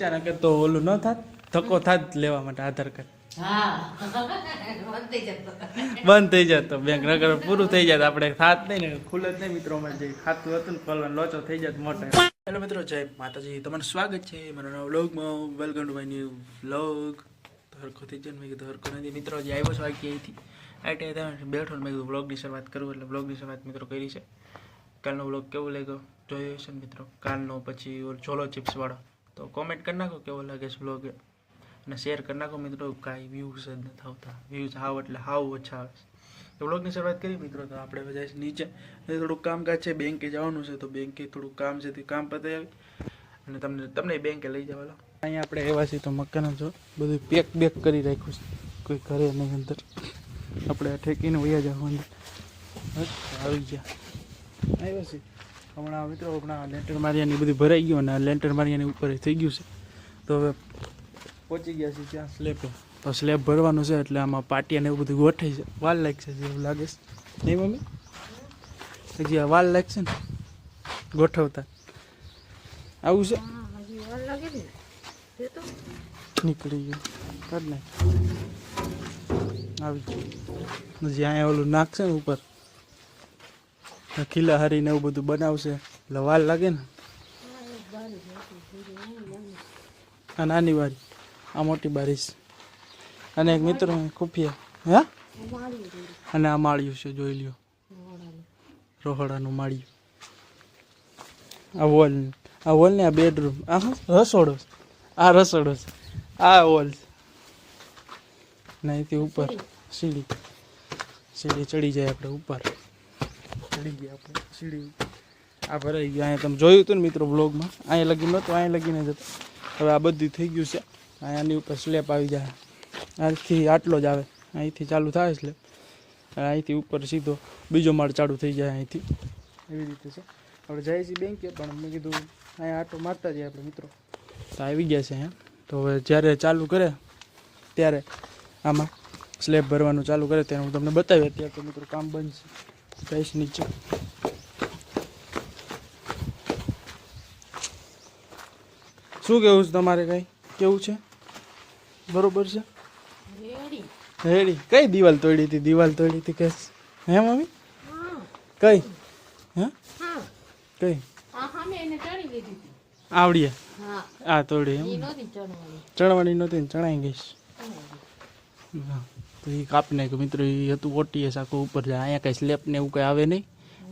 અચાનક કે તો ઓલું ન થાત ધક્કો થાત લેવા માટે આધાર કાર્ડ. બંધ થઈ જતો. બંધ બેંક નગર પૂરું થઈ જાય આપણે થાત નહીં ને ખુલે જ નહીં મિત્રો અમારે જે ખાતું હતું ને ખોલવાનું લોચો થઈ જાય મોટા. હેલો મિત્રો જય માતાજી. તમારું સ્વાગત છે મારા નવા વ્લોગમાં. Welcome to my new vlog ધરખો થઈ જાય મેં કીધું ધરખો નથી. મિત્રો જે આવ્યો છું વાગી અહીંથી આ ટાઈમ બેઠો ને મેં કીધું વ્લોગની શરૂઆત કરું એટલે વ્લોગની શરૂઆત મિત્રો કરી છે. કાલનો વ્લોગ કેવો લાગ્યો? જોયો છે ને મિત્રો? કાલનો પછી ઓલો છોલો ચિપ્સ વાળો તો કોમેન્ટ કરી નાખો કેવો લાગે છે બ્લોગ અને શેર કરી નાખો મિત્રો કાંઈ વ્યૂઝ જ નથી આવતા. વ્યૂઝ હાવ એટલે હાવ ઓછા આવે છે. તો વ્લોગની શરૂઆત કરી મિત્રો તો આપણે બધા નીચે. થોડુંક કામકાજ છે બેંકે જવાનું છે તો બેંકે થોડુંક કામ છે તે કામ પતાવી આવી. અને તમને તમને બેંકે લઈ જવા લો. અહીંયા આપણે એવા છીએ તો મકાન જો બધું પેક બેક કરી રાખ્યું છે. કોઈ ઘરે નહીં અંદર. આપણે ઠેકીને વયા જવાનું આવી ગયા. આવ્યા છે. હમણાં મિત્રો હમણાં લેન્ટર મારિયાની બધું ભરાઈ ગયું અને લેન્ટર મારિયાની ઉપર થઈ ગયું છે. તો હવે પહોંચી ગયા છે ત્યાં સ્લેબ તો સ્લેબ ભરવાનું છે એટલે આમાં પાટિયા ને એવું બધું ગોઠાઈ છે. વાલ લાગશે જેવું લાગે છે. નહીં મમ્મી? હજી આ વાલ લાગશે ને? ગોઠવતા. આવું છે? નીકળી ગયું. કર ને આવી. હજી અહીંયા ઓલું નાખશે ને ઉપર? ખીલા હારીને એવું બધું બનાવશે. એટલે વાર લાગે ને. આ નાની બારી આ મોટી બારી છે અને એક મિત્રો ખુફિયા. હે? અને આ માળિયું છે, જોઈ લ્યો. રોહડાનું માળિયું. આ વોલ આ વોલ ને આ બેડરૂમ. આ? રસોડો આ રસોડો છે. આ વોલ ને અહીંથી ઉપર સીડી. સીડી ચડી જાય આપણે ઉપર. ચડી ગયા આપણે, સીડી. આ ભરાઈ ગયું. અહીંયા તમે જોયું હતું ને મિત્રો બ્લોગમાં અહીંયા લગી નહોતું, અહીંયા લગીને જતો હવે આ બધું થઈ ગયું છે. અહીંયાની ઉપર સ્લેબ આવી જાય. અહીંથી આટલો જ આવે. અહીંથી ચાલુ થાય સ્લેપ અહીંથી ઉપર સીધો બીજો માળ ચાલુ થઈ જાય અહીંથી. એવી રીતે છે. આપણે જઈએ છીએ બેંકે પણ મેં કીધું અહીંયા આટો મારતા જઈએ આપણે મિત્રો. તો આવી ગયા છે અહીંયા. તો હવે જ્યારે ચાલુ કરે, ત્યારે આમાં સ્લેબ ભરવાનું ચાલુ કરે, ત્યારે હું તમને બતાવી. અત્યારે તો મિત્રો કામ છે. જઈશ નીચે. શું કેવું છે તમારે કઈ? કેવું છે? બરોબર છે? રેડી. રેડી. કઈ દિવાલ તોડી હતી? દિવાલ તોડી હતી કે હે મમ્મી? કઈ? હે? કઈ? આવડીએ. આ તોડી ચણવાની નહોતી ને ચણાઈ ગઈશ. હા. તો એ કાપી નાખ્યું. મિત્રો એ હતું ઓટીએસ આખું ઉપર. જાય અહીંયા કઈ સ્લેપ ને એવું કઈ આવે નહીં?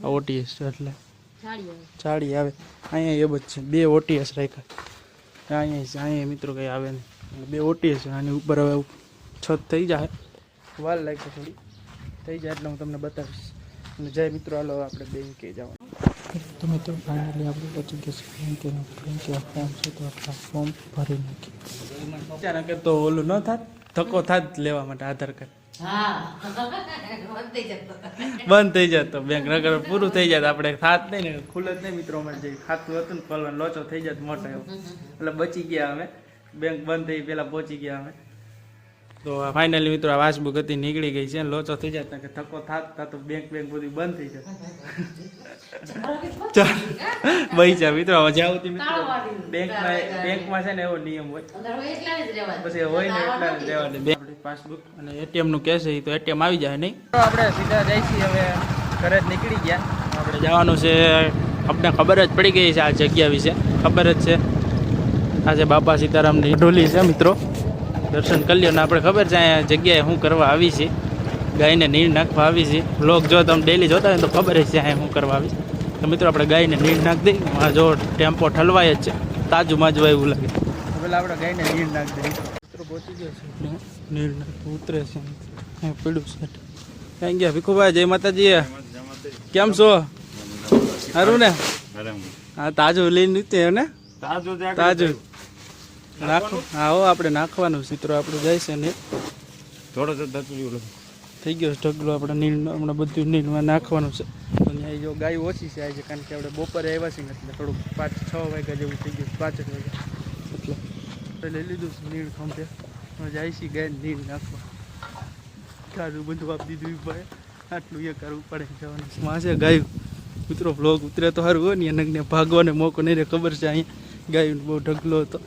આ ઓટીએસ છે એટલે. સાડી હવે ચાળી આવે. અહીંયા એ જ છે. બે ઓટીએસ રાખ્યા. અહીંયા છે. અહીંયા મિત્રો કંઈ આવે નહીં. એટલે બે ઓટીએસ છે. આની ઉપર હવે છત થઈ જાય. વાર લાગે થોડી. થઈ જાય એટલે હું તમને બતાવીશ. અને જય મિત્રો હાલો આપણે બેંકે જવાનું. તો મિત્રો ફાઇનલી આપણે પહોંચી ગયા છે બેંકેનું. બેંકે ફોર્મ છે તો આપણે ફોર્મ ભરી નાખીએ. અચાનક જ તો ઓલું ન થાત? ધક્કો થાત લેવા માટે આધાર કાર્ડ. બંધ થઈ જતો બેંક નગર પૂરું થઈ જાય આપણે થાત નહીં ને ખુલે જ નહીં મિત્રો અમારે જે ખાતું હતું ને પલવાન લોચો થઈ જાય મોટો એવો. એટલે બચી ગયા અમે. બેંક બંધ થઈ પેલા પહોંચી ગયા અમે. તો ફાઇનલી મિત્રો આ પાસબુક હતી નીકળી ગઈ છે. લોચો થઈ જાય તો કે થકો થાત તા તો બેંક બેંક બધું બંધ થઈ જાય. પૈસા મિત્રો હવે જ્યાં સુધી મિત્રો. બેંકમાં બેંકમાં છે ને એવો નિયમ હોય. પછી હોય ને એટલા જ દે આપણી પાસબુક અને એટીએમનું કહેશે ઈ તો એટીએમ આવી જાય નહીં. આપણે સીધા જઈ છીએ હવે ઘરે જ નીકળી ગયા. આપણે જવાનું છે આપણે ખબર જ પડી ગઈ છે આ જગ્યા વિશે. ખબર જ છે. આજે બાપા સીતારામની ઢોલી છે મિત્રો. દર્શન કરી લ્યો ને આપણે ખબર છે અહીંયા જગ્યાએ શું કરવા આવી છે. ગાયને નીર નાખવા આવી છે. લોક જો તમે ડેલી જોતા હોય તો ખબર જ છે અહીંયા શું કરવા આવી તો મિત્રો આપણે ગાયને નીર નાખ દઈ આ જો ટેમ્પો ઠલવાય જ છે. તાજું માજવા એવું લાગે. પેલા આપણે ગાયને નીર નાખ દઈએ. મિત્રો પહોંચી ગયો છે. એટલે નીર નાખતું ઉતરે છે અહીં પડ્યું છે ક્યાં ગયા? ભીખુભાઈ જય માતાજી. કેમ છો? સારું ને? હા. તાજું લઈને નીકળે ને? તાજું નાખો. હા હો આપણે નાખવાનું ચિત્ર આપણું જાય છે ને. થોડો થઈ ગયો ઢગલો આપણે નીલ હમણાં બધું નીલમાં નાખવાનું છે. અને જો ગાય ઓછી છે આજે કારણ કે આપણે બપોરે આવ્યા છીએ એટલે થોડુંક પાંચ છ વાગ્યા જેવું થઈ ગયું પાંચ જ વાગ્યા. એટલે લઈ લીધું છે નીળ ખંભે. હવે જાય છે ગાય નીળ નાખવા. કારું બધું આપી દીધું પડે આટલું એ કરવું પડે જવાનું છે. માં છે ગાયું. કૂતરો બ્લોગ ઉતરે તો સારું હોય ને એને ભાગવાને મોકો નહીં રહે. ખબર છે અહીંયા ગાયું બહુ ઢગલો હતો.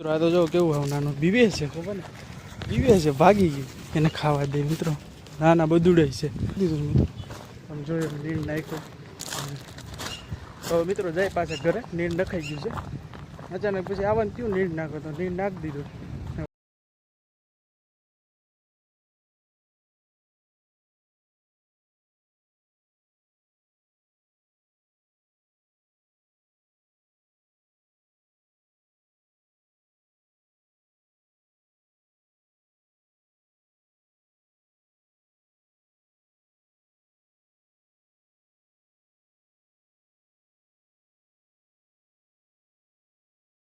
મિત્રો, આ તો જો કેવું આવું નાનું બીવે છે, ખબર ને? બીવે છે, ભાગી ગઈ એને ખાવા દે, મિત્રો. નાના બધુડે છે. દીધું મિત્રો. આમ જોયો નીણ નાખ્યો. તો મિત્રો, જાય પાછા ઘરે. નીણ નખાઈ ગયું છે. અચાનક પછી આવવાનું થયું, નીણ નાખો તો નીણ નાખી દીધું.